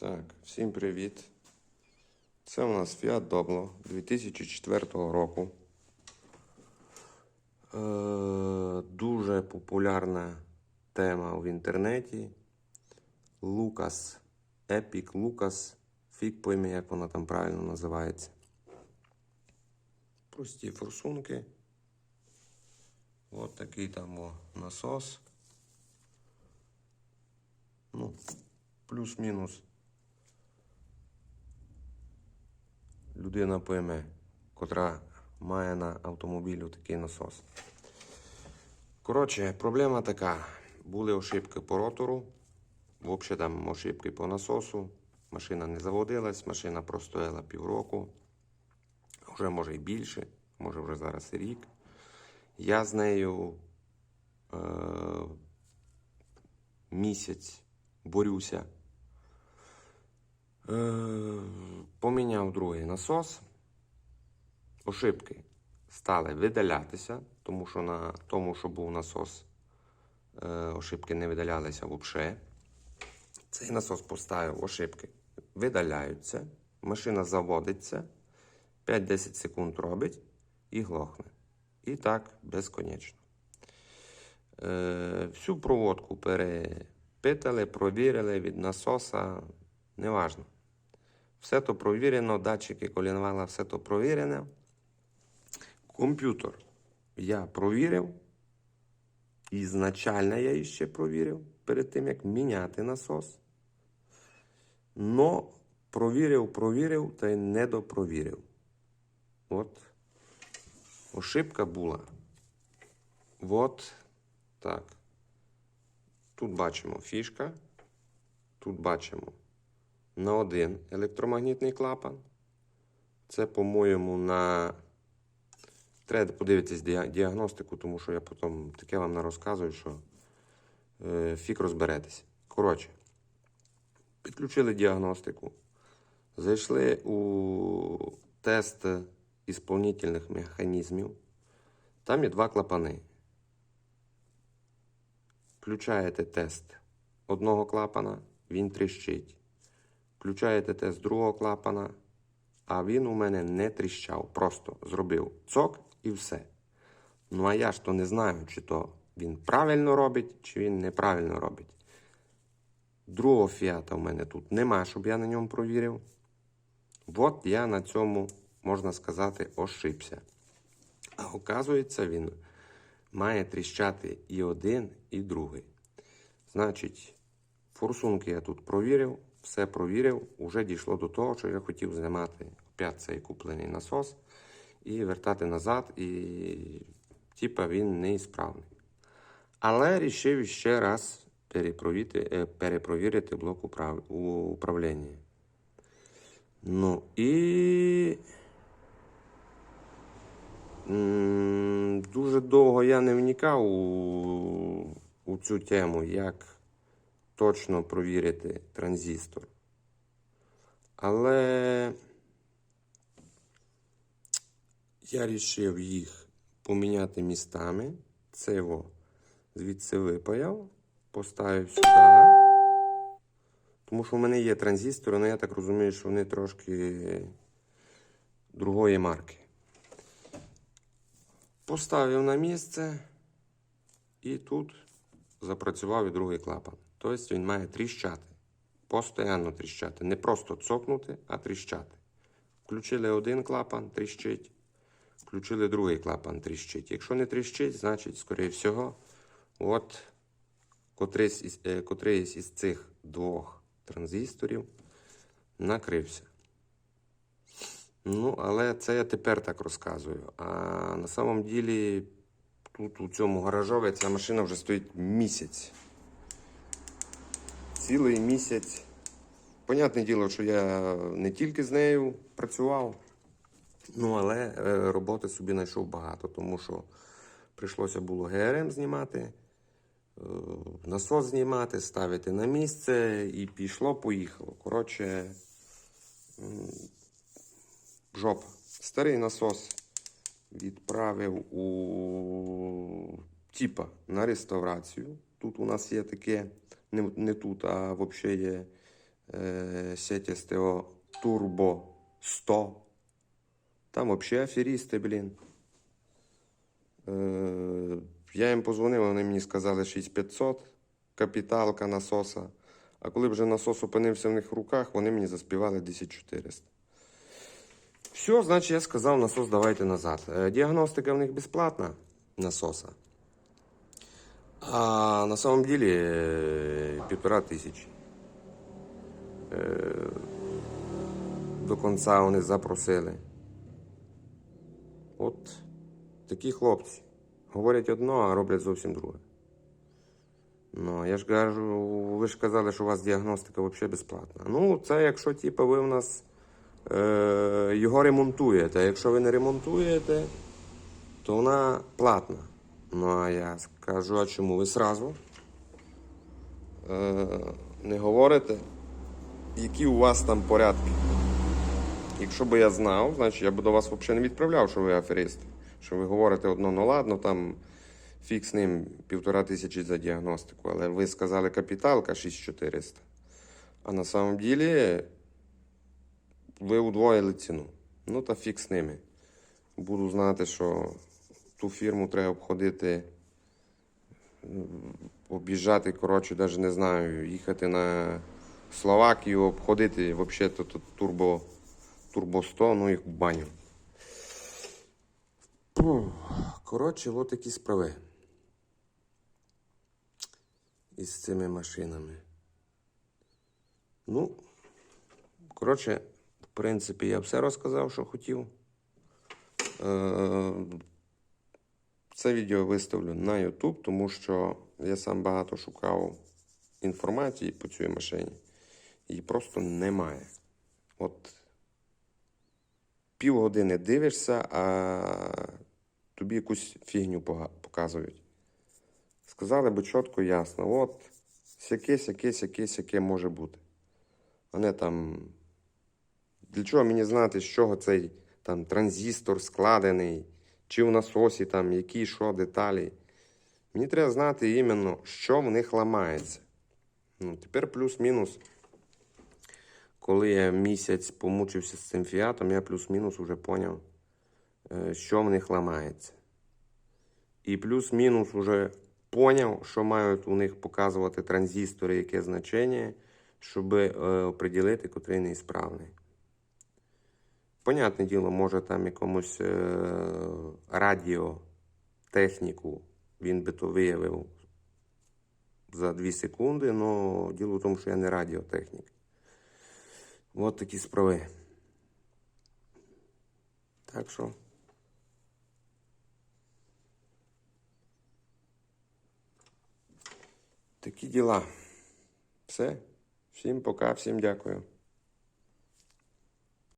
Так, всім привіт. Це у нас Fiat Doblo 2004 року. Е, дуже популярна тема в інтернеті. Лукас, Epic Lucas, фік пойми, як вона там правильно називається. Прості форсунки. От такий там о, насос. Ну, плюс-мінус. Людина пойме, котра має на автомобілю такий насос. Коротше, проблема така. Були ошибки по ротору, взагалі там ошибки по насосу. Машина не заводилась, машина простояла півроку, вже може і більше, може вже зараз і рік. Я з нею е- місяць борюся. Е, поміняв другий насос. Ошибки стали видалятися, тому що на тому, що був насос, е, ошибки не видалялися взагалі. Цей насос поставив, ошибки видаляються, машина заводиться, 5-10 секунд робить і глохне. І так безконечно. Е, всю проводку перепитали, провірили від насоса, неважно. Все то провірено, датчики колінвала, все то провірене. Комп'ютер я провірив. Ізначально я іще провірив перед тим, як міняти насос. Но провірив, провірив та й не допровірив. От ошибка була. От так. Тут бачимо фішка. Тут бачимо на один електромагнітний клапан. Це, по-моєму, на. Треба подивитись діагностику, тому що я потім таке вам не розказую, що е, фік розберетеся. Коротше, підключили діагностику. Зайшли у тест ісполнительних механізмів. Там є два клапани. Включаєте тест одного клапана, він тріщить. Включаєте тест другого клапана, а він у мене не тріщав. Просто зробив цок і все. Ну а я ж то не знаю, чи то він правильно робить, чи він неправильно робить. Другого фіата в мене тут нема, щоб я на ньому провірив. От я на цьому, можна сказати, ошибся. А оказується, він має тріщати і один, і другий. Значить, форсунки я тут провірив, все провірив, уже дійшло до того, що я хотів знімати опять цей куплений насос і вертати назад, і типа він неісправний. Але рішив ще раз перепровірити, е, перепровірити блок управ... управління. Ну і. Дуже довго я не вникав у, у цю тему, як точно провірити транзистор. Але я вирішив їх поміняти містами. Це його звідси випаяв, поставив сюди. Тому що в мене є транзистори, але я так розумію, що вони трошки другої марки. Поставив на місце і тут запрацював і другий клапан. Тобто він має тріщати. Постоянно тріщати. Не просто цокнути, а тріщати. Включили один клапан, тріщить. Включили другий клапан, тріщить. Якщо не тріщить, значить, скоріше всього, от із, е, котрийсь із цих двох транзисторів накрився. Ну, але це я тепер так розказую. А на самом ділі, тут у цьому гаражові ця машина вже стоїть місяць. Цілий місяць. Понятне діло, що я не тільки з нею працював, ну але е, роботи собі знайшов багато, тому що прийшлося було ГРМ знімати, е, насос знімати, ставити на місце і пішло-поїхало. Коротше, жопа. Старий насос відправив у типа на реставрацію. Тут у нас є таке, не, не тут, а взагалі є е, сеті СТО Turbo 100. Там взагалі аферісти, блін. Е, я їм позвонив, вони мені сказали 6500, капіталка насоса. А коли вже насос опинився в них в руках, вони мені заспівали 10400. Все, значить, я сказав, насос давайте назад. Е, Діагностика в них безплатна насоса. А на самом деле е, півтора тисячі. Е, До кінця вони запросили. От такі хлопці. Говорять одно, а роблять зовсім друге. Ну, я ж кажу, ви ж казали, що у вас діагностика взагалі безплатна. Ну, це якщо типу, ви в нас е, його ремонтуєте. А якщо ви не ремонтуєте, то вона платна. Ну, а я скажу, а чому ви сразу е, не говорите, які у вас там порядки? Якщо б я знав, значить я б до вас взагалі не відправляв, що ви аферисти. Що ви говорите одно, ну ладно, там фік з ним півтора тисячі за діагностику, але ви сказали капіталка 6400. А на самом ділі ви удвоїли ціну. Ну та фік з ними. Буду знати, що ту фірму треба обходити, об'їжджати, коротше, навіть не знаю, їхати на Словакію, обходити взагалі тут турбо, турбо 100, ну їх в баню. Коротше, от такі справи. Із цими машинами. Ну, коротше, в принципі, я все розказав, що хотів. Е, Це відео виставлю на YouTube, тому що я сам багато шукав інформації по цій машині. Її просто немає. От півгодини дивишся, а тобі якусь фігню показують. Сказали би чітко ясно, от сяке, сяке, сяке, сяке може бути. А не там. Для чого мені знати, з чого цей там транзистор складений, чи в насосі там які що деталі. Мені треба знати іменно, що в них ламається. Ну, тепер плюс-мінус. Коли я місяць помучився з цим фіатом, я плюс-мінус вже поняв, е, що в них ламається. І плюс-мінус вже поняв, що мають у них показувати транзистори, яке значення, щоб е, оприділити, котрий неісправний. Понятне діло, може там якомусь е, радіотехніку він би то виявив за 2 секунди, але діло в тому, що я не радіотехнік. От такі справи. Так що. Такі діла. Все. Всім пока, всім дякую.